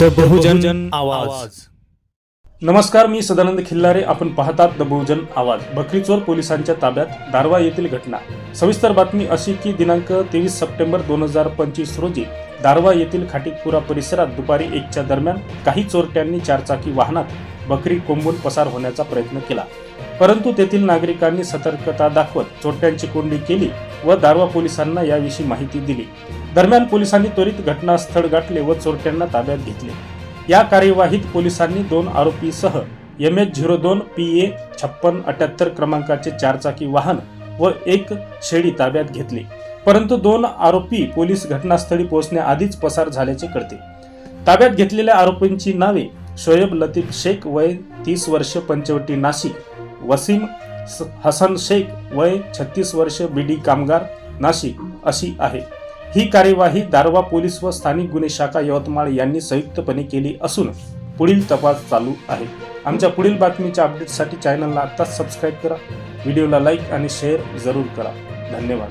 The बहुजन आवाज. नमस्कार मी सदानंद खिल्लारे. आपण पाहतात द बहुजन आवाज. बकरीचोर पोलिसांच्या ताब्यात दारवा येथील घटना. सविस्तर बातमी अशी की दिनांक तेवीस सप्टेंबर दोन हजार पंचवीस रोजी दारवा येथील खाटीकपुरा परिसरात दुपारी एकच्या दरम्यान काही चोरट्यांनी चारचाकी वाहनात बकरी कोंबून पसार होण्याचा प्रयत्न केला. परंतु तेथील नागरिकांनी सतर्कता दाखवत चोरट्यांची कोंडी केली. व दारवा पोलिसांना याविषयी माहिती दिली. दरम्यान पोलिसांनी त्वरित घटनास्थळ गाठले व चोरट्यांना ताब्यात घेतले. या कार्यवाहीत पोलिसांनी दोन आरोपीसह एम एच झिरो दोन पी ए छप्पन अठ्याहत्तर क्रमांकाचे चारचाकी वाहन व एक शेळी ताब्यात घेतली. परंतु दोन आरोपी पोलीस घटनास्थळी पोहोचण्याआधीच पसार झाल्याचे कळते. ताब्यात घेतलेल्या आरोपींची नावे शोएब लतीफ शेख वय तीस वर्ष पंचवटी नाशिक वसीम हसन शेख वय छत्तीस वर्ष बीडी कामगार नाशिक अशी आहे. ही कार्यवाही दारवा पोलीस व स्थानिक गुन्हे शाखा यवतमाळ यांनी संयुक्तपणे केली असून पुढील तपास चालू आहे. आमच्या पुढील बातमीच्या अपडेटसाठी चॅनलला आत्ताच सबस्क्राईब करा. व्हिडिओला लाईक आणि शेअर जरूर करा. धन्यवाद.